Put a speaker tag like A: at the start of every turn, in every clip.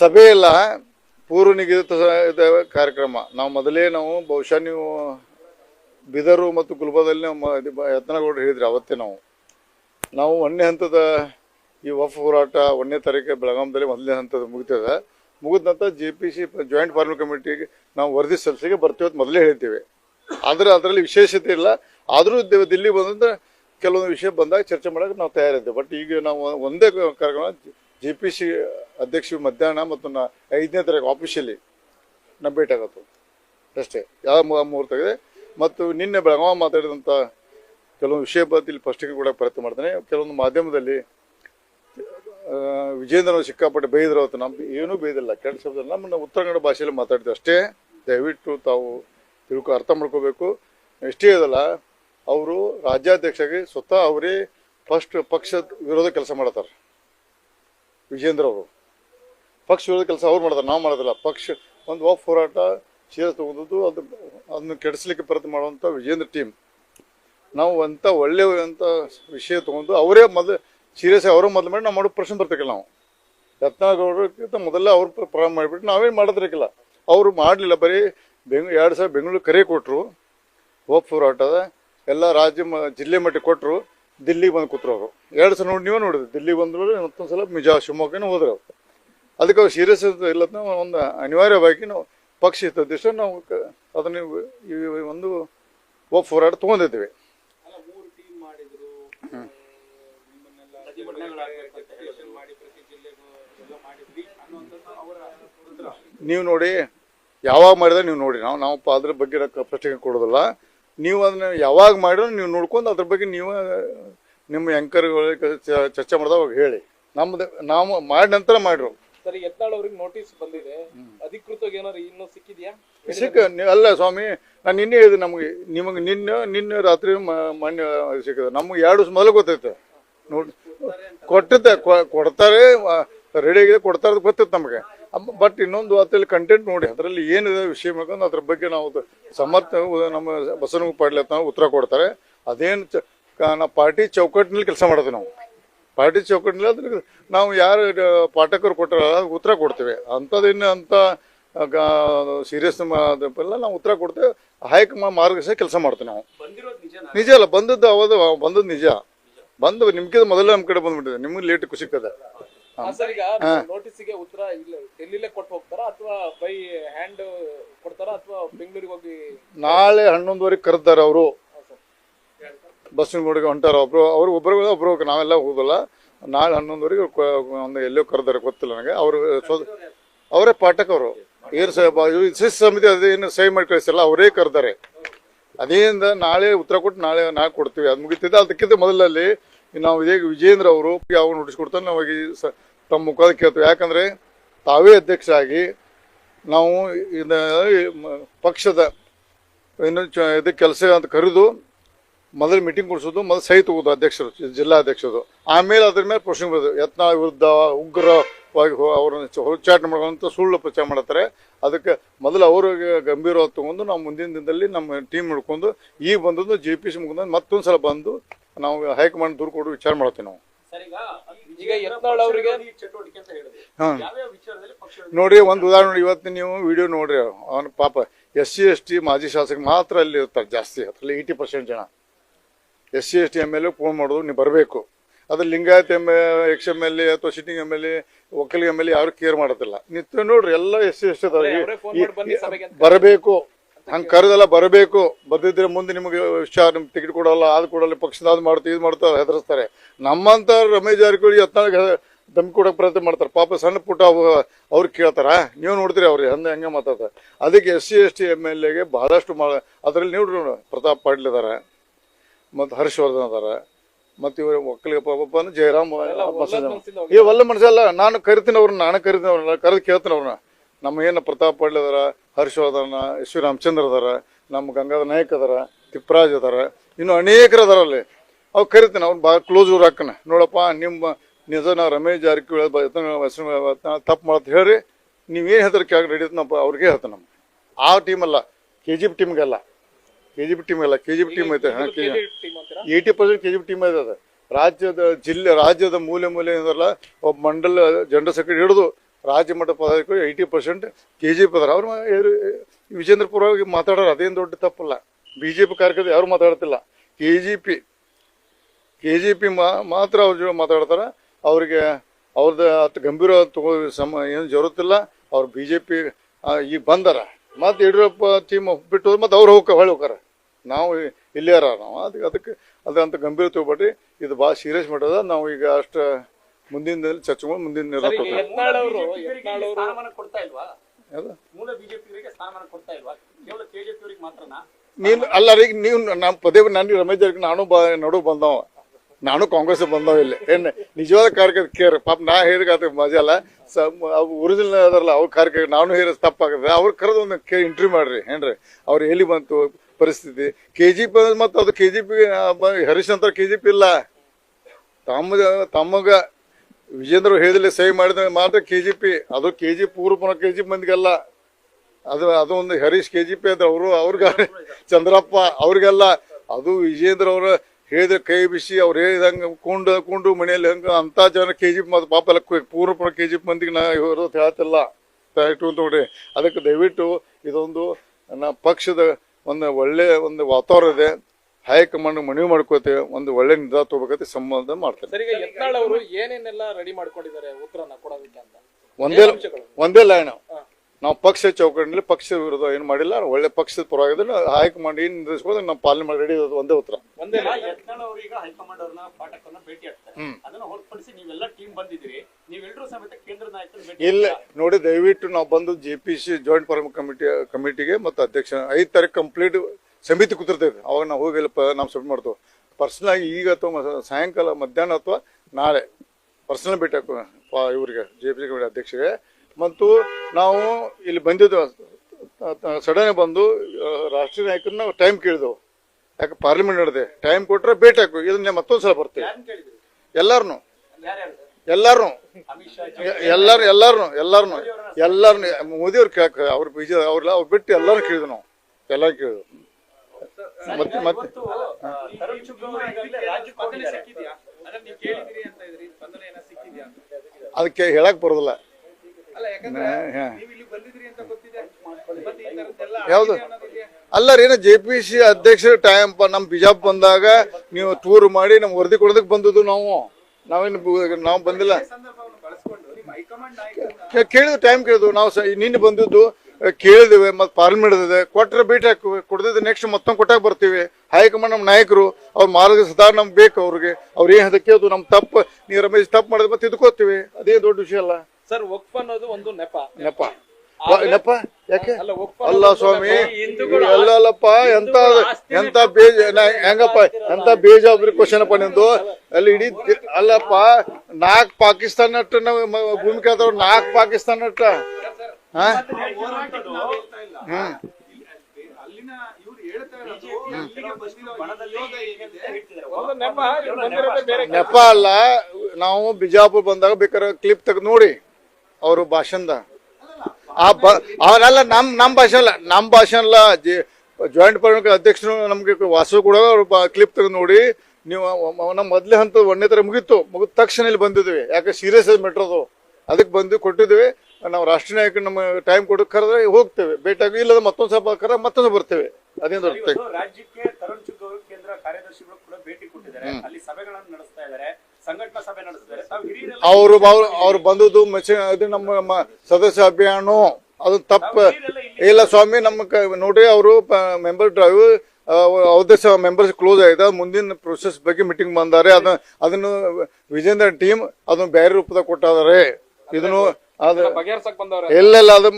A: ಸಭೆ ಇಲ್ಲ ಪೂರ್ವ ನಿಗದಿತ ಕಾರ್ಯಕ್ರಮ. ನಾವು ಮೊದಲೇ ನಾವು ಬಹುಶಃ ನೀವು ಬಿದರು ಮತ್ತು ಗುಲ್ಬಾದಲ್ಲಿ ನಾವು ಯತ್ನಗೌಡರು ಹೇಳಿದ್ರಿ, ಅವತ್ತೇ ನಾವು. ನಾವು ಒಂದನೇ ಹಂತದ ಈ ವಫ್ ಹೋರಾಟ ಒಂದನೇ ತಾರೀಕು ಬೆಳಗಾಂದಲ್ಲಿ ಮೊದಲನೇ ಹಂತದ ಮುಗಿತದೆ. ಮುಗಿದ ನಂತರ J P C joint farming ಕಮಿಟಿಗೆ ನಾವು ವರದಿ ಸಲ್ಲಿಸಿಗೆ ಬರ್ತೀವಿ ಅಂತ ಮೊದಲೇ ಹೇಳ್ತೀವಿ. ಆದರೆ ಅದರಲ್ಲಿ ವಿಶೇಷತೆ ಇಲ್ಲ. ಆದರೂ ದಿಲ್ಲಿ ಬಂದಂದ್ರೆ ಕೆಲವೊಂದು ವಿಷಯ ಬಂದಾಗ ಚರ್ಚೆ ಮಾಡೋಕೆ ನಾವು ತಯಾರಿದ್ದೆ ಬಟ್ ಈಗ ನಾವು ಒಂದೇ ಕಾರ್ಯಕ್ರಮ ಜೆ ಪಿ ಸಿ ಅಧ್ಯಕ್ಷ ಮಧ್ಯಾಹ್ನ ಮತ್ತು ನಾ ಐದನೇ ತಾರೀಕು ಆಫೀಷಿಯಲಿ ನಾವು ಭೇಟಿ ಆಗತ್ತು ಅಷ್ಟೇ. ಯಾವ ಮುಹೂರ್ತ ಇದೆ. ಮತ್ತು ನಿನ್ನೆ ಬೆಳಗಾವ ಮಾತಾಡಿದಂಥ ಕೆಲವೊಂದು ವಿಷಯ ಬಗ್ಗೆ ಇಲ್ಲಿ ಫಸ್ಟಿಗೆ ಕೂಡ ಪ್ರಯತ್ನ ಮಾಡ್ತೇನೆ. ಕೆಲವೊಂದು ಮಾಧ್ಯಮದಲ್ಲಿ ವಿಜೇಂದ್ರ ಸಿಕ್ಕಾಪಟ್ಟೆ ಬೈದ್ರು ಅವತ್ತು. ನಮ್ಮ ಏನೂ ಬೈದಿಲ್ಲ ಕೆಟ್ಟ ಶಬ್ದ. ನಮ್ಮ ಉತ್ತರ ಕನ್ನಡ ಭಾಷೆಯಲ್ಲಿ ಮಾತಾಡ್ತೀವಿ ಅಷ್ಟೇ. ದಯವಿಟ್ಟು ತಾವು ತಿಳ್ಕೊ ಅರ್ಥ ಮಾಡ್ಕೋಬೇಕು. ಎಷ್ಟೇ ಇದಲ್ಲ ಅವರು ರಾಜ್ಯಾಧ್ಯಕ್ಷರಾಗಿ ಸ್ವತಃ ಅವರೇ ಫಸ್ಟ್ ಪಕ್ಷ ವಿರೋಧ ಕೆಲಸ ಮಾಡ್ತಾರೆ. ವಿಜೇಂದ್ರ ಅವರು. ಪಕ್ಷ ವಿರೋಧ ಕೆಲಸ ಅವ್ರು ಮಾಡ್ತಾರೆ, ನಾವು ಮಾಡೋದಿಲ್ಲ. ಪಕ್ಷ ಒಂದು ವಾಕ್ ಹೋರಾಟ ಸೀರಿಯಸ್ ತಗೊಂಡದ್ದು, ಅದು ಅದನ್ನು ಕೆಡಿಸ್ಲಿಕ್ಕೆ ಪ್ರಯತ್ನ ಮಾಡುವಂಥ ವಿಜೇಂದ್ರ ಟೀಮ್ ನಾವು ಅಂತ ಒಳ್ಳೆಯ ಅಂತ ವಿಷಯ ತಗೊಂಡು ಅವರೇ ಮೊದಲು ಸೀರಿಯಸ್ ಅವರು ಮೊದಲು ಮಾಡಿ ನಾವು ಮಾಡೋ ಪ್ರಶ್ನೆ ಬರ್ತಕ್ಕಿಲ್ಲ ನಾವು. ಯತ್ನಾಗೌಡರಿಗಿಂತ ಮೊದಲೇ ಅವ್ರು ಪ್ರಾರಂಭ ಮಾಡಿಬಿಟ್ಟು ನಾವೇನು ಮಾಡೋದ್ರಿಕಿಲ್ಲ. ಅವರು ಮಾಡಲಿಲ್ಲ, ಬರೀ ಬೆಂಗ್ ಎರಡು ಸಾವಿರ ಬೆಂಗಳೂರು ಕರೆ ಕೊಟ್ಟರು ಹೋಪ್ ಹೋರಾಟದ ಎಲ್ಲ ರಾಜ್ಯ ಮ ಜಿಲ್ಲೆ ಮಟ್ಟ ಕೊಟ್ಟರು ದಿಲ್ಲಿಗೆ ಬಂದು ಕೂತ್ರು ಅವರು ಎರಡು ಸಲ ನೋಡಿ ನೀವೇ ನೋಡಿದ್ರು. ದಿಲ್ಲಿಗೆ ಬಂದ್ರು ಮತ್ತೊಂದು ಸಲ ಮಿಜಾ ಶಿವಮೊಗ್ಗನ ಹೋದ್ರು ಅವರು. ಅದಕ್ಕೆ ಅವ್ರು ಸೀರಿಯಸ್ ಇಲ್ಲ ಒಂದು ಅನಿವಾರ್ಯವಾಗಿ ನಾವು ಪಕ್ಷ ದಿವಸ ನಾವು ಅದನ್ನು ಈ ಒಂದು ಹೋಪ್ ಹೋರಾಟ ತೊಗೊಂಡಿದ್ದೀವಿ. ನೀವು ನೋಡಿ ಯಾವಾಗ ಮಾಡಿದ್ರೆ ನೀವು ನೋಡಿ. ನಾವು ನಾವು ಅದ್ರ ಬಗ್ಗೆ ಪ್ರಶ್ನೆ ಕೊಡೋದಿಲ್ಲ ನೀವು ಅದನ್ನ ಯಾವಾಗ ಮಾಡಿರೋ ನೀವು ನೋಡ್ಕೊಂಡು ಅದ್ರ ಬಗ್ಗೆ ನೀವು ನಿಮ್ಮ ಆ್ಯಂಕರ್ಗಳಿಗೆ ಚರ್ಚೆ ಮಾಡಿದಾಗ ಹೇಳಿ. ನಮ್ದು ನಾವು ಮಾಡಿದ ನಂತರ ಮಾಡಿರು.
B: ಸರಿ ಯತ್ನಾಳ್ ಅವ್ರಿಗೆ ನೋಟಿಸ್ ಬಂದಿದೆ. ಅಧಿಕೃತವಾಗಿ ಏನಾದ್ರು ಇನ್ನೂ ಸಿಕ್ಕಿದ್ಯಾ?
A: ಸಿಕ್ಕ ಅಲ್ಲ ಸ್ವಾಮಿ ನಾನು ನಿನ್ನೆ ಹೇಳಿದೆ ನಮಗೆ ನಿಮಗೆ ನಿನ್ನೆ ನಿನ್ನೆ ರಾತ್ರಿ ಮ- ಮೊನ್ನೆ ಸಿಕ್ಕಿದೆ. ನಮ್ಗೆ ಎರಡು ದಿವಸ ಮೊದಲು ಗೊತ್ತೈತೆ ನೋಡಿ ಕೊಟ್ಟಿದ್ದೆ ಕೊಡ್ತಾರೆ ರೆಡಿ ಆಗಿದೆ ಕೊಡ್ತಾರೆ ಗೊತ್ತಿತ್ತು ನಮಗೆ. ಬಟ್ ಇನ್ನೊಂದು ಅದ್ರಲ್ಲಿ ಕಂಟೆಂಟ್ ನೋಡಿ ಅದರಲ್ಲಿ ಏನಿದೆ ವಿಷಯ ಮಾಡ್ಕೊಂಡು ಅದ್ರ ಬಗ್ಗೆ ನಾವು ಸಮರ್ಥ ನಮ್ಮ ಬಸವನ ಪಾಟೀಲ್ ಅಂತ ಉತ್ತರ ಕೊಡ್ತಾರೆ. ಅದೇನು ನಾವು ಪಾರ್ಟಿ ಚೌಕಟ್ಟಿನಲ್ಲಿ ಕೆಲಸ ಮಾಡ್ತೀವಿ ನಾವು. ಪಾರ್ಟಿ ಚೌಕಟ್ಟಿನಲ್ಲಿ ಅದ್ರ ನಾವು ಯಾರು ಪಾಠಕರು ಕೊಟ್ಟರೆ ಉತ್ತರ ಕೊಡ್ತೇವೆ. ಅಂಥದ್ದೇನು ಅಂತ ಸೀರಿಯಸ್ ಎಲ್ಲ ನಾವು ಉತ್ತರ ಕೊಡ್ತೇವೆ. ಹೈಕಮಾಂಡ್ ಮಾರ್ಗದರ್ಶನ ಕೆಲಸ ಮಾಡ್ತೇವೆ ನಾವು. ನಿಜ ಅಲ್ಲ ಬಂದದ್ದು ಅವದು ಬಂದದ್ದು ನಿಜ. ಬಂದು ನಿಮ್ಗೆ ಮೊದಲೇ ನಮ್ಮ ಕಡೆ ಬಂದ್ಬಿಟ್ಟಿದೆ. ನಿಮ್ಗೆ ಲೇಟ್ ಸಿಕ್ಕದೆ
B: ಸರ್ ಈಗ ನೋಟಿಸ್ಗೆ ಉತ್ತರ ಡೆಲ್ಲಿಲೇ ಕೊಟ್ಟು ಹೋಗ್ತಾರಾ ಅಥವಾ ಬೈ ಹ್ಯಾಂಡ್ ಕೊಡ್ತಾರಾ ಅಥವಾ ಬೆಂಗಳೂರಿಗೆ ಹೋಗಿ
A: ನಾಳೆ ಹನ್ನೊಂದುವರೆಗೆ ಕರೆದಾರ ಅವರು.
B: ಬಸ್.
A: ಬಸ್ಸಿನಗೂಡಿಗೆ ಹೊಂಟಾರ ಒಬ್ರು. ಅವ್ರು ಒಬ್ಬರು ಒಬ್ರು ನಾವೆಲ್ಲ ಹೋಗೋಲ್ಲ ನಾಳೆ ಹನ್ನೊಂದುವರೆಗೆ ಒಂದು ಎಲ್ಲೋ ಕರೆದಾರೆ ಗೊತ್ತಿಲ್ಲ ನನಗೆ. ಅವರು ಅವರೇ ಪಾಠಕ್ ಅವರು. ಏನು ಶಿಸ್ತು ಸಮಿತಿ ಅದೇನು ಸಹಿ ಮಾಡಿ ಕಳಿಸಿಲ್ಲ ಅವರೇ ಕರೆದಾರೆ ಅದೇನಿಂದ ನಾಳೆ ಉತ್ತರ ಕೊಟ್ಟು ನಾಳೆ ನಾಳೆ ಕೊಡ್ತೀವಿ. ಅದು ಮುಗಿತಿದ್ದೆ ಅದಕ್ಕಿಂತ ಮೊದಲಲ್ಲಿ ನಾವು ಇದೇ ವಿಜೇಂದ್ರ ಅವರು ಯಾವ ನೋಟಿಸ್ ಕೊಡ್ತಾರೆ ಸ- ತಮ್ಮ ಮುಖದ ಕೇಳ್ತೇವೆ. ಯಾಕಂದ್ರೆ ತಾವೇ ಅಧ್ಯಕ್ಷರಾಗಿ ನಾವು ಪಕ್ಷದ ಇನ್ನು ಇದು ಕೆಲಸ ಅಂತ ಕರೆದು ಮೊದಲು ಮೀಟಿಂಗ್ ಕೊಡಿಸೋದು, ಮೊದಲು ಸಹಿ ತಗೋದು ಅಧ್ಯಕ್ಷರು ಜಿಲ್ಲಾಧ್ಯಕ್ಷರು ಆಮೇಲೆ ಅದ್ರ ಮೇಲೆ ಪ್ರಶ್ನೆ ಬರೋದು ಯತ್ನ ವಿರುದ್ಧ ಉಗ್ರವಾಗಿ ಹೋ- ಅವ್ರನ್ನ ಚ- ಮಾಡ್ಕೊಂತ ಮಾಡುವಂಥ ಸುಳ್ಳು ಪ್ರಚಾರ ಮಾಡ್ತಾರೆ. ಅದಕ್ಕೆ ಮೊದಲು ಅವ್ರಿಗೆ ಗಂಭೀರವಾಗಿ ತೊಗೊಂಡು ನಾವು ಮುಂದಿನ ದಿನದಲ್ಲಿ ನಮ್ಮ ಟೀಮ್ ಹಿಡ್ಕೊಂಡು ಈಗ ಬಂದದ್ದು ಜೆ ಪಿ ಸಿ ಮುಗಿದ ಮತ್ತೊಂದು ಸಲ ಬಂದು ನಾವು ಹೈಕಮಾಂಡ್ ದೂರು ಕೊಡು ವಿಚಾರ ಮಾಡ್ತೀವಿ ನಾವು.
B: ಈಗ ಯತ್ನಾಳ್ ಅವರಿಗೆ
C: ಚಟುವಟಿಕೆ ಅಂತ ಹೇಳಿದ್ರಿ.
A: ಹಾಂ.
C: ಯಾವ್ಯಾವ ವಿಚಾರದಲ್ಲಿ ಪಕ್ಷ
A: ನೋಡಿ ಒಂದು ಉದಾಹರಣೆ ನೋಡಿ, ಇವತ್ತು ನೀವು ವಿಡಿಯೋ ನೋಡ್ರಿ ಅವನ ಪಾಪ ಎಸ್ ಸಿ ಎಸ್ ಟಿ ಮಾಜಿ ಶಾಸಕ ಮಾತ್ರ ಅಲ್ಲಿ ಇರ್ತಾರೆ ಜಾಸ್ತಿ ಅದರಲ್ಲಿ ಏಯ್ಟಿ ಪರ್ಸೆಂಟ್ ಜನ. S C S T M L A phone ಮಾಡೋದು ನೀವು ಬರಬೇಕು. ಅದು Lingayat M ex M L A ಅಥವಾ sitting M L A Vokkaliga M L A ಯಾರು ಕೇರ್ ಮಾಡೋದಿಲ್ಲ ನಿತ್ಯ ನೋಡ್ರಿ ಎಲ್ಲ ಎಸ್ ಸಿ ಎಸ್ ಬರಬೇಕು. ಹಂಗೆ ಕರೆದಲ್ಲ ಬರಬೇಕು. ಬದ್ದಿದ್ರೆ ಮುಂದೆ ನಿಮಗೆ ವಿಚಾರ ನಿಮ್ಗೆ ಟಿಕೆಟ್ ಕೊಡಲ್ಲ ಅದು ಕೊಡಲ್ಲ ಪಕ್ಷದ ಅದು ಮಾಡ್ತಾ ಇದು ಮಾಡ್ತಾರೆ ಹೆದರ್ಸ್ತಾರೆ. ನಮ್ಮಂತ ರಮೇಶ್ ಜಾರಕಿಹೊಳಿ ಹತ್ತಾಗ ದಮ್ ಕೊಡೋಕೆ ಪ್ರಯತ್ನ ಮಾಡ್ತಾರೆ. ಪಾಪ ಸಣ್ಣ ಪುಟ್ಟ ಅವು ಅವ್ರು ಕೇಳ್ತಾರ. ನೀವು ನೋಡ್ತೀರಿ ಅವ್ರಿಗೆ ಹಂಗೆ ಹಂಗೆ ಮಾತಾಡ್ತಾರೆ. ಅದಕ್ಕೆ S C S T M L ಎಗೆ ಬಹಳಷ್ಟು ಮಾ ಅದರಲ್ಲಿ ನೋಡ್ರಿ ನೋಡಿ, ಪ್ರತಾಪ್ ಪಾಟೀಲ್ ಇದಾರೆ ಮತ್ತು ಹರ್ಷವರ್ಧನ್ ಅದಾರ ಮತ್ತು ಇವರು ಒಕ್ಕಲಿಗ ಪಾಪ ಜಯರಾಮ್ ಏ ಒಳ್ಳೆ ಮನುಷ್ಯಲ್ಲ ನಾನು ಕರಿತೀನಿ ಅವ್ರನ್ನ ನಾನು ಕರಿತೀನಿ ಅವ್ರನ್ನ ಕರೆದು ಕೇಳ್ತೀನಿ ಅವ್ರನ್ನ. ನಮ್ಮ ಏನು ಪ್ರತಾಪ್ ಪಾಟೀಲ್ ಅದರ ಹರ್ಷವರ್ಧನ ಎಸ್ ವಿ ರಾಮಚಂದ್ರ ಅದಾರ ನಮ್ಮ ಗಂಗಾಧ ನಾಯಕ್ ಅದಾರ ತಿಪ್ಪರಾಜ್ ಅದಾರ ಇನ್ನು ಅನೇಕರು ಅದಾರ ಅಲ್ಲಿ. ಅವ್ ಕರಿತೀನಿ ಅವ್ನು ಭಾಳ ಕ್ಲೋಸ್ ಊರ್ ಹಾಕನ. ನೋಡಪ್ಪ ನಿಮ್ಮ ನಿಜ ನಾವು ರಮೇಶ್ ಜಾರಕಿಹೊಳಿ ತಪ್ಪು ಮಾಡತ್ ಹೇಳ್ರಿ ನೀವೇನು ಹೇಳ್ತಾರೆ ಕೆಳಗೆ ರೆಡಿ ನಮ್ಮ ಅವ್ರಿಗೆ ಹೇಳ್ತಾನೆ ನಮ್ಮ ಆ ಟೀಮ್ ಅಲ್ಲ ಕೆ ಜಿ ಪಿ ಟೀಮ್ಗಲ್ಲ ಕೆ ಜಿ ಬಿ ಟೀಮ್ ಅಲ್ಲ ಕೆ ಜಿ ಬಿ ಟೀಮ್ ಐತೆ eighty percent K G B team ಐತೆ ಅದು ರಾಜ್ಯದ ಜಿಲ್ಲೆ ರಾಜ್ಯದ ಮೂಲೆ ಮೂಲೆ ಏನಾರಲ್ಲ ಒಬ್ಬ ಮಂಡಲ ಜನರಲ್ ಸೆಕ್ರೆಟರಿ ಹಿಡಿದು ರಾಜ್ಯ ಮಟ್ಟ ಪದಾಧಿಕಾರಿ eighty percent K G P ಅದಾರ ಅವ್ರು ವಿಜೇಂದ್ರ ಪರವಾಗಿ ಮಾತಾಡೋರು ಅದೇನು ದೊಡ್ಡ ತಪ್ಪಲ್ಲ. ಬಿ ಜೆ ಪಿ ಕಾರ್ಯಕರ್ತರು ಯಾರು ಮಾತಾಡ್ತಿಲ್ಲ. K G P K G P ಮಾತ್ರ ಅವ್ರ ಜೊತೆ ಮಾತಾಡ್ತಾರೆ. ಅವ್ರಿಗೆ ಅವ್ರದ್ದು ಅಷ್ಟು ಗಂಭೀರ ತಗೋ ಸಮ ಏನು ಜರುತ್ತಿಲ್ಲ. ಅವ್ರು ಬಿ ಜೆ ಪಿ ಈಗ ಬಂದಾರ. ಮತ್ತು ಯಡಿಯೂರಪ್ಪ ಟೀಮ್ ಬಿಟ್ಟು ಮತ್ತು ಅವ್ರು ಹೋಗ ಹೊಳ್ಳಿ ಹೋಗಾರ ನಾವು ಇಲ್ಲಿಯಾರ ನಾವು. ಅದಕ್ಕೆ ಅದಕ್ಕೆ ಅದಂತ ಗಂಭೀರ ತಗೋಬೇಡ್ರಿ ಇದು ಭಾಳ ಸೀರಿಯಸ್ ಮಾಡೋದ ನಾವು ಈಗ ಅಷ್ಟು ಮುಂದಿನ ದಿನದಲ್ಲಿ ಚರ್ಚೆ ಮಾಡಿ ಮುಂದಿನ ನೀನು ಅಲ್ಲ ರೀ ನೀವು ನಮ್ಮ ಪದೇ ನಾನು ರಮೇಶ್ ಜಾರಕಿಹೊಳಿ ನಾನು ಬ ನಡು ಬಂದವ. ನಾನು ಕಾಂಗ್ರೆಸ್ ಬಂದವ ಇಲ್ಲಿ. ಏನು ನಿಜವಾದ ಕಾರ್ಯಕರ್ತ ಕೇರ್ ಪಾಪ ನಾ ಹೇಳಿದ ಮಜಾ ಅಲ್ಲ. ಸ ಅವು ಒರಿಜಿನಲ್ ಅದರಲ್ಲ ಅವ್ರ ಕಾರ್ಯಕರ್ತ ನಾನು ಹೇಳಿದ ತಪ್ಪಾಗದ ಅವ್ರು ಕರೆದು ಒಂದು ಕೇ ಇಂಟರ್ವ್ಯೂ ಮಾಡ್ರಿ ಏನ್ರಿ? ಅವ್ರು ಎಲ್ಲಿ ಬಂತು? ಪರಿಸ್ಥಿತಿ. ಕೆ ಜಿ ಪಿ ಮತ್ತು ಅದು ಕೆ ಜಿ ಪಿ ಹರೀಶ್ ಅಂತ ಕೆ ಜಿ ಪಿ ಇಲ್ಲ. ತಮ್ಮ, ತಮ್ಮಗ ವಿಜೇಂದ್ರ ಹೇಳಿದಲ್ಲಿ ಸಹಿ ಮಾಡಿದ ಮಾತ್ರ ಕೆ ಜಿ ಪಿ ಅದು ಕೆ ಜಿ ಪೂರ್ವ ಕೆ ಜಿ ಮಂದಿಗೆಲ್ಲ. ಅದು ಅದು ಒಂದು ಹರೀಶ್ ಕೆ ಜಿ ಪಿ ಅಂದ್ರೆ ಅವರು, ಅವ್ರಿಗ ಚಂದ್ರಪ್ಪ ಅವ್ರಿಗೆಲ್ಲ. ಅದು ವಿಜೇಂದ್ರ ಅವರು ಹೇಳಿದ ಕೈ ಬಿಸಿ, ಅವ್ರು ಹೇಳಿದಂಗೆ ಕುಂಡು ಕುಂಡು ಮನೆಯಲ್ಲಿ ಹಂಗೆ ಅಂಥ ಜನ ಕೆ ಜಿ ಪಿ ಮತ್ತು ಪಾಪ ಎಲ್ಲ ಪೂರ್ವ ಪೂರ್ವ ಕೆ ಜಿ ಪಿ ಮಂದಿಗೆ ನಾ ಇವರು ಹೇಳ್ತಿಲ್ಲ. ಇಟ್ಟು ನೋಡ್ರಿ ಅದಕ್ಕೆ ದಯವಿಟ್ಟು ಇದೊಂದು ನಮ್ಮ ಪಕ್ಷದ ಒಂದು ಒಳ್ಳೆ ಒಂದು ವಾತಾವರಣ ಇದೆ. ಹೈಕಮಾಂಡ್ ಮನವಿ ಮಾಡ್ಕೋತೇವೆ ಒಂದು ಒಳ್ಳೆ ನಿರ್ಧಾರ ತಗೋಬೇಕಂತ ಸಂಬಂಧ ಮಾಡ್ತಾರೆ
C: ಸರ್ ಈಗ ಯತ್ನಾಳ್ ಅವರು ಏನೇನೆಲ್ಲ ರೆಡಿ ಮಾಡ್ಕೊಂಡಿದ್ದಾರೆ ಉತ್ತರನ ಕೊಡೋದಕ್ಕೆ ಅಂತ?
A: ಒಂದೇ? ಒಂದೇ ಲೈನ್. ನಾವು ಪಕ್ಷ ಚೌಕಟ್ಟಿನಲ್ಲಿ ಪಕ್ಷ ವಿರೋಧ ಏನು ಮಾಡಿಲ್ಲ. ಒಳ್ಳೆ ಪಕ್ಷದ ಪರವಾಗಿದ್ರೆ ಹೈಕಮಾಂಡ್ ಏನ್ ನಿರ್ದೇಶಿಸೋದು ನಾವು ಪಾಲನೆ ಮಾಡಿ ರೆಡಿ ಇರೋದು ಒಂದೇ ಉತ್ತರ.
C: ಒಂದೇ
B: ಹೈಕಮಾಂಡ್ ಅವ್ರನ್ನ ಪಾಠಕನ್ನ ಭೇಟಿ ಆಗ್ತಾರೆ. ಅದನ್ನ ಹೊರತುಪಡಿಸಿ ನೀವೆಲ್ಲ ಟೀಮ್ ಬಂದಿದ್ದೀರಿ.
A: ಇಲ್ಲ ನೋಡಿ ದಯವಿಟ್ಟು ನಾವು ಬಂದು J P C joint farm committee ಕಮಿಟಿಗೆ ಮತ್ತು ಅಧ್ಯಕ್ಷ ಐದು ತಾರೀಕು ಕಂಪ್ಲೀಟ್ ಸಮಿತಿ ಕೂತಿರ್ತೇವೆ ಅವಾಗ ನಾವು ಹೋಗಿ ನಾವು ಸಬ್ಮಿಟ್ ಮಾಡ್ತೇವೆ. ಪರ್ಸನಲ್ ಆಗಿ ಈಗ ಅಥವಾ ಸಾಯಂಕಾಲ ಮಧ್ಯಾಹ್ನ ಅಥವಾ ನಾಳೆ ಪರ್ಸನಲ್ ಭೇಟಿ ಹಾಕೋ ಪ- ಇವರಿಗೆ ಜೆ ಪಿ ಸಿ ಕಮಿಟಿ ಅಧ್ಯಕ್ಷರಿಗೆ. ಮತ್ತು ನಾವು ಇಲ್ಲಿ ಬಂದಿದ್ದು ಸಡನ್ ಬಂದು ರಾಷ್ಟ್ರೀಯ ನಾಯಕರನ್ನ ಟೈಮ್ ಕೇಳಿದೆವು. ಯಾಕೆ ಪಾರ್ಲಿಮೆಂಟ್ ನಡೆದೆ. ಟೈಮ್ ಕೊಟ್ಟರೆ ಭೇಟಿ ಹಾಕು ಇದನ್ನ ಮತ್ತೊಂದು ಸಲ ಬರ್ತೀವಿ.
B: ಯಾರನ್ನ
A: ಎಲ್ಲರೂ
B: ಎಲ್ಲರೂ ಮೋದಿಯವ್ರು
A: ಎಲ್ಲಾರು ಎಲ್ಲಾರು ಎಲ್ಲಾರು ಎಲ್ಲಾರು ಮೋದಿ ಅವ್ರು ಕೇಳಕ್ ಅವ್ರ ಬೀಜ ಅವ್ರಲ್ಲ ಅವ್ರು ಬಿಟ್ಟು ಎಲ್ಲಾರು ಕೇಳಿದ್ವಿ ನಾವು. ಎಲ್ಲ ಕೇಳಿದ್ವು ಮತ್ತೆ ಮತ್ತೆ. ಅದಕ್ಕೆ ಹೇಳಕ್ ಬರೋದಿಲ್ಲ.
D: ಅಲ್ಲ ಯಾಕಂದ್ರೆ ನೀವು ಇಲ್ಲಿ ಬಂದಿದ್ರಿ ಅಂತ ಗೊತ್ತಿದೆ. ಮತ್ತೆ ಈ ತರದ್ದೆಲ್ಲ
A: ಯಾವ್ದು? ಅಲ್ಲ ರೀ ಜೆ ಪಿ ಸಿ ಅಧ್ಯಕ್ಷರ ಟೈಮ್ ನಮ್ ಬಿಜಾಪ್ ಬಂದಾಗ ನೀವು ಟೂರ್ ಮಾಡಿ ನಮ್ ವರದಿ ಕೊಡೋದಕ್ಕೆ ಬಂದದ್ದು ನಾವು. ನಾವೇನು ನಾವು ಬಂದಿಲ್ಲ. ಕೇಳಿದ್ರು ಟೈಮ್ ಕೇಳಿದ್ವು ನಾವು ಸ ನಿನ್ನೆ ಬಂದಿದ್ದು ಕೇಳಿದ್ದೇವೆ ಮತ್ತೆ ಪಾರ್ಲಿಮೆಂಟ್ ಇದೆ ಕೊಟ್ಟರೆ ಭೇಟಿ ಹಾಕಿ ಕೊಡದಿದ್ರೆ ನೆಕ್ಸ್ಟ್ ಮತ್ತೊಂದು ಕೊಟ್ಟಾಗ ಬರ್ತೀವಿ. ಹೈಕಮಾಂಡ್ ನಮ್ಮ ನಾಯಕರು ಅವ್ರ ಮಾರ್ಗ ಸದಾ ನಮ್ಗೆ ಬೇಕು ಅವ್ರಿಗೆ. ಅವ್ರು ಏನು ಅದಕ್ಕೆ ಅದು ನಮ್ಮ ತಪ್ಪು ನೀವು ರಮೇಶ್ ತಪ್ಪು ಮಾಡಿದ್ರೆ ಮತ್ತೆ ತಿದ್ಕೋತೀವಿ ಅದೇ ದೊಡ್ಡ ವಿಷಯ ಅಲ್ಲ.
C: ಸರ್ ಒಪ್ಪ ಅನ್ನೋದು ಒಂದು ನೆಪ.
A: ನೆಪ. ನೆಪ ಯಾಕೆ?
C: ಅಲ್ಲ
A: ಸ್ವಾಮಿ
C: ನೆಪ. ಹಿಂದೂಗಳು
A: ಅಲ್ಲ ಅಲ್ಲಪ್ಪ ಎಂತ ಎಂತ ಬೇಜ ಹೆಂಗಪ್ಪ ಎಂತ ಬೇಜವಾಬ್ರಿ ಕ್ವಶನ್ ಅಪ್ಪ ನಿಂದು ಅಲ್ಲಿ ಇಡೀ ಅಲ್ಲಪ್ಪ ನಾಲ್ಕು ಪಾಕಿಸ್ತಾನ ಭೂಮಿ ಆದವ್ರು ನಾಲ್ಕು ಪಾಕಿಸ್ತಾನ ಅಟ್ಟ ಹಾ? ಹ್ಮ್.
C: ನೆಪ
A: ಅಲ್ಲ ನಾವು ಬಿಜಾಪುರ್ ಬಂದಾಗ ಬೇಕಾದ್ರೆ ಕ್ಲಿಪ್ ತೆಗೆದು ನೋಡಿ ಅವರು ಭಾಷಣದ. ಆ ಅವರಲ್ಲ ನಮ್ಮ ನಮ್ಮ ಭಾಷೆ ಅಲ್ಲ ನಮ್ ಭಾಷೆ ಅಲ್ಲ ಜಾಯಿಂಟ್ ಪಾರ್ಲಿಮೆಂಟ್ ಅಧ್ಯಕ್ಷರು ನಮಗೆ ವಾಸು ಕೂಡ ಅವ್ರು ಕ್ಲಿಪ್ ತೆಗೆದು ನೋಡಿ ನೀವು ನಮ್ಮ ಮೊದಲೇ ಹಂತ ಒಂದನೇ ತರ ಮುಗೀತು. ಮುಗಿದ ತಕ್ಷಣ ಇಲ್ಲಿ ಬಂದಿದ್ವಿ ಯಾಕೆ ಸೀರಿಯಸ್ ಆಗಿ ಮೆಟ್ರೋದು ಅದಕ್ಕೆ ಬಂದು ಕೊಟ್ಟಿದ್ವಿ ನಾವು ರಾಷ್ಟ್ರೀಯ ನಾಯಕರು ನಮ್ಮ ಟೈಮ್ ಕೊಡೋಕೆ ಕರೆದ್ರೆ ಹೋಗ್ತೇವೆ. ಭೇಟಿಯಾಗಿ ಇಲ್ಲದ ಮತ್ತೊಂದು ಸಭಾ ಕರೆ ಮತ್ತೊಂದು ಬರ್ತೇವೆ. ಅದೇನು
B: ರಾಜ್ಯಕ್ಕೆ ತರುಣ್ ಚುಗ್ ಅವರು ಕೇಂದ್ರ ಕಾರ್ಯದರ್ಶಿಗಳು ಕೂಡ ಭೇಟಿ ಕೊಟ್ಟಿದ್ದಾರೆ. ಅಲ್ಲಿ ಸಭೆಗಳನ್ನು ನಡೆಸ್ತಾ ಇದ್ದಾರೆ.
A: ಅವರು ಅವ್ರು ಬಂದದ್ದು ಮೆಚ್ಚ ಇದು ನಮ್ಮ ಸದಸ್ಯ ಅಭಿಯಾನ ಅದು ತಪ್ಪು. ಇಲ್ಲ ಸ್ವಾಮಿ ನಮ್ಮ ನೋಡ್ರಿ ಅವರು ಮೆಂಬರ್ ಡ್ರೈವ್ ಅವ್ರದೇಶ ಮೆಂಬರ್ಸ್ ಕ್ಲೋಸ್ ಆಗಿದೆ. ಮುಂದಿನ ಪ್ರೊಸೆಸ್ ಬಗ್ಗೆ ಮೀಟಿಂಗ್ ಬಂದಾರೆ. ಅದನ್ನ ಅದನ್ನು ವಿಜೇಂದ್ರ ಟೀಮ್ ಅದನ್ನು ಬೇರೆ ರೂಪದಾಗ ಕೊಟ್ಟಿದ್ದಾರೆ ಇದನ್ನು ಅದು ಇಲ್ಲ ಇಲ್ಲ ಅದು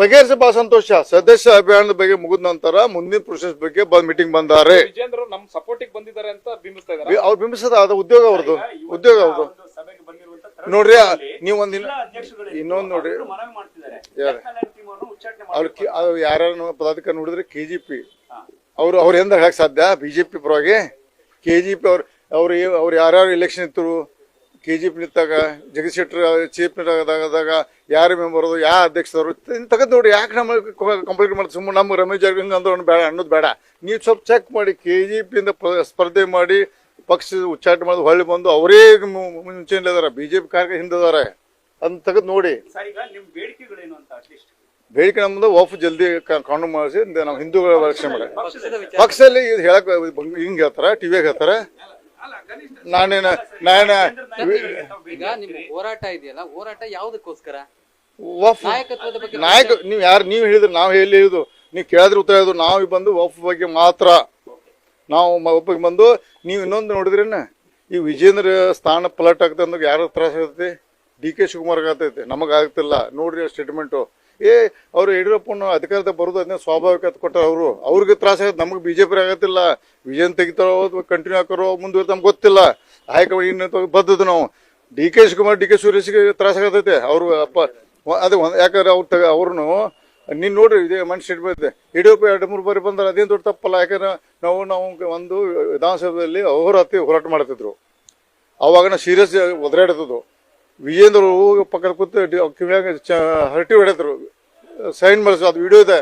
A: ಬಗೆಹರಿಸಿ ಬಹಳ ಸಂತೋಷ. ಸದಸ್ಯ ಅಭಿಯಾನದ ಬಗ್ಗೆ ಮುಗಿದ ನಂತರ ಮುಂದಿನ ಪ್ರೊಸೆಸ್ ಬಗ್ಗೆ ಬಂದ್ ಮೀಟಿಂಗ್ ಬಂದಾರೆ.
C: ವಿಜೇಂದ್ರ ನಮ್ ಸಪೋರ್ಟಿಗೆ ಬಂದಿದ್ದಾರೆ ಅಂತ ಬಿಂಬಿಸ್ತಾ ಇದ್ದಾರೆ
A: ಅವ್ರು ಬಿಂಬಿಸದ ಅದು ಉದ್ಯೋಗ ಅವ್ರದ್ದು. ಉದ್ಯೋಗ ಅವ್ರದ್ದು. ನೋಡ್ರಿ
B: ನೀವೊಂದ್ ಇನ್ನೊಂದ್
A: ನೀವು ಒಂದಿನ ಇನ್ನೊಂದು ನೋಡ್ರಿ.
B: ಅವರು ಮನವಿ ಮಾಡ್ತಿದ್ದಾರೆ.
A: ಯಾರು? ಪದಾಧಿಕಾರಿ ನೋಡಿದ್ರೆ ಕೆ ಜಿ ಪಿ. ಅವ್ರು ಅವ್ರ ಎಂದ ಹೇಳಕ್ ಸಾಧ್ಯ? ಬಿಜೆಪಿ ಜೆ ಪಿ ಪರವಾಗಿ? ಕೆ ಜಿ ಪಿ ಅವ್ರು ಅವ್ರು ಅವ್ರು ಯಾರ್ಯಾರು ಎಲೆಕ್ಷನ್ ಇತ್ತರು ಕೆ ಜಿ ಪಿ ನಿಂತಾಗ ಜಗದೀಶ್ ಶೆಟ್ಟರ್ ಚೀಫ್ ಆದಾಗ ಯಾರು ಮೆಂಬರ್ ಯಾರು ಅಧ್ಯಕ್ಷರು ತಗದ್ ನೋಡಿ ಯಾಕೆ ನಮ್ಮ ಕಂಪ್ಲೀಟ್ ಮಾಡಿ ಸುಮ್ಮನೆ ನಮ್ಮ ರಮೇಶ್ ಹಿಂಗೆ ಅಂದ್ರೆ ಬೇಡ ಅನ್ನೋದು ಬೇಡ. ನೀವು ಸ್ವಲ್ಪ ಚೆಕ್ ಮಾಡಿ ಕೆ ಜಿ ಪಿಯಿಂದ ಸ್ಪರ್ಧೆ ಮಾಡಿ ಪಕ್ಷ ಉಚ್ಚಾಟ ಮಾಡೋದು ಹೊಳ್ಳಿ ಬಂದು ಅವರೇ ಮುಂಚೆ ಜೆ ಪಿ ಕಾರ್ಯ ಹಿಂದಿದ್ದಾರೆ ಅಂತ ತೆಗೆದು ನೋಡಿ. ಬೇಡಿಕೆ ನಮ್ಮದು ಒಫ್ ಜಲ್ದಿ ಕಾನೂನು ಮಾಡಿಸಿ ನಾವು ಹಿಂದೂಗಳ ರಕ್ಷಣೆ ಮಾಡಿ. ಪಕ್ಷದಲ್ಲಿ ಇದು ಹೇಳಕ್ ಹಿಂಗೆ ಹೇಳ್ತಾರೆ ಟಿವಿಯಾಗ ಹೇಳ್ತಾರೆ. ನಾನೇನ
E: ಈಗ ಹೋರಾಟ ಇದೆಯಲ್ಲ ಹೋರಾಟ ಯಾವ್ದಕ್ಕೋಸ್ಕರ?
A: ವಫ್
E: ನಾಯಕತ್ವದ ಬಗ್ಗೆ
A: ನಾಯಕ ನೀವು ಯಾರು ನೀವು ಹೇಳಿದ್ರೆ ನಾವು ಹೇಳಿ ಹೇಳಿದ್ರು ನೀವು ಕೇಳಿದ್ರೆ ಉತ್ತರ ಹೇಳಿದ್ರು ನಾವು ಬಂದು ವಫ್ ಬಗ್ಗೆ ಮಾತ್ರ. ನಾವು ಮ- ಒಬ್ಬಗೆ ಬಂದು ನೀವು ಇನ್ನೊಂದು ನೋಡಿದ್ರೇನ? ಈ ವಿಜೇಂದ್ರ ಸ್ಥಾನ ಪಲಟ್ ಆಗ್ತದೆ ಅಂದ್ರೆ ಯಾರು ತ್ರಾಸ ಆಗತ್ತೆ ಡಿ ಕೆ ಶಿವಕುಮಾರ್ ಆಗ್ತೈತಿ ನಮಗೆ ಆಗ್ತಿಲ್ಲ. ನೋಡ್ರಿ ಸ್ಟೇಟ್ಮೆಂಟು ಏ, ಅವರು ಯಡಿಯೂರಪ್ಪನ ಅಧಿಕಾರದ ಬರೋದು ಅದನ್ನ ಸ್ವಾಭಾವಿಕ ಕೊಟ್ಟಾರ ಅವರು. ಅವ್ರಿಗೆ ತ್ರಾಸ ಬಿ ನಮಗೆ ಬಿಜೆಪಿ ಆಗತ್ತಿಲ್ಲ. ವಿಜಯನ್ ತೆಗಿತಾರೋ ಕಂಟಿನ್ಯೂ ಹಾಕೋರೋ ಮುಂದುವರೆ ನಮ್ಗೆ ಗೊತ್ತಿಲ್ಲ. ಹೈಕಮಾಂಡ್ ಇನ್ನು ಬದ್ದದು ನಾವು. D K Shivakumar, D K ಸುರೇಶ್ಗೆ ತ್ರಾಸ ಆಗತೈತೆ ಅವರು ಅಪ್ಪ ಅದು ಯಾಕಂದ್ರೆ ಅವ್ರು ಅವ್ರನ್ನು ನೀನು ನೋಡ್ರಿ ಇದೇ ಮನುಷ್ಯ ಸ್ಟೇಟ್ಮೆಂಟ್ ಇದೆ ಯಡಿಯೂರಪ್ಪ ಎರಡು ಮೂರು ಬಾರಿ ಬಂದ್ರೆ, ಅದೇನು ದೊಡ್ಡ ತಪ್ಪಲ್ಲ. ಯಾಕಂದ್ರೆ ನಾವು ನಾವು ಒಂದು ವಿಧಾನಸಭೆಯಲ್ಲಿ ಹತ್ತಿ ಹೋರಾಟ ಮಾಡ್ತಿದ್ರು. ಅವಾಗ ಸೀರಿಯಸ್ ಒದರಾಡ್ತಿದ್ವು ವಿಜೇಂದ್ರ ಪಕ್ಕದ ಕೂತು ಕಿವಿಯಾಗ ಹರಟಿ ಹೊಡೆದ್ರು ಸೈನ್ ಮಾಡಿಸ್, ಅದು ವಿಡಿಯೋ ಇದೆ.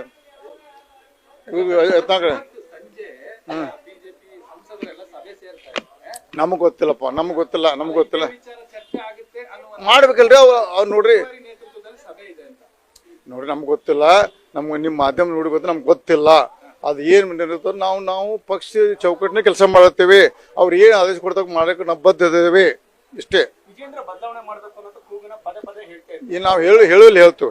A: ನಮಗ್ ಗೊತ್ತಿಲ್ಲಪ್ಪ, ನಮಗ್ ಗೊತ್ತಿಲ್ಲ ನಮಗ್ ಗೊತ್ತಿಲ್ಲ. ಮಾಡ್ಬೇಕಲ್ರಿ ಅವ್ರು ನೋಡ್ರಿ. ನೋಡ್ರಿ, ನಮ್ಗೆ ಗೊತ್ತಿಲ್ಲ. ನಮ್ಗೆ ನಿಮ್ಮ ಮಾಧ್ಯಮ ನೋಡಿ ಗೊತ್ತಿಲ್ಲ ನಮ್ಗೆ ಗೊತ್ತಿಲ್ಲ. ಅದು ಏನು ಇರ್ತದೆ ನಾವು ನಾವು ಪಕ್ಷ ಚೌಕಟ್ಟಿನ ಕೆಲಸ ಮಾಡುತ್ತೇವೆ ಅವ್ರು ಏನು ಆದೇಶ ಕೊಡ್ದಾಗ ಮಾಡಕ್ಕೆ ನಾವು ಬದ್ಧ ಇದ್ದೇವೆ ಇಷ್ಟೇ.
D: ಬದಲಾವಣೆ ಮಾಡಬೇಕು ಅನ್ನೋದು ಕೂಗಿನ ಪದೇ ಪದೇ
A: ಹೇಳ್ತೇವೆ ನಾವು ಹೇಳು ಹೇಳಲಿ ಹೇಳ್ತು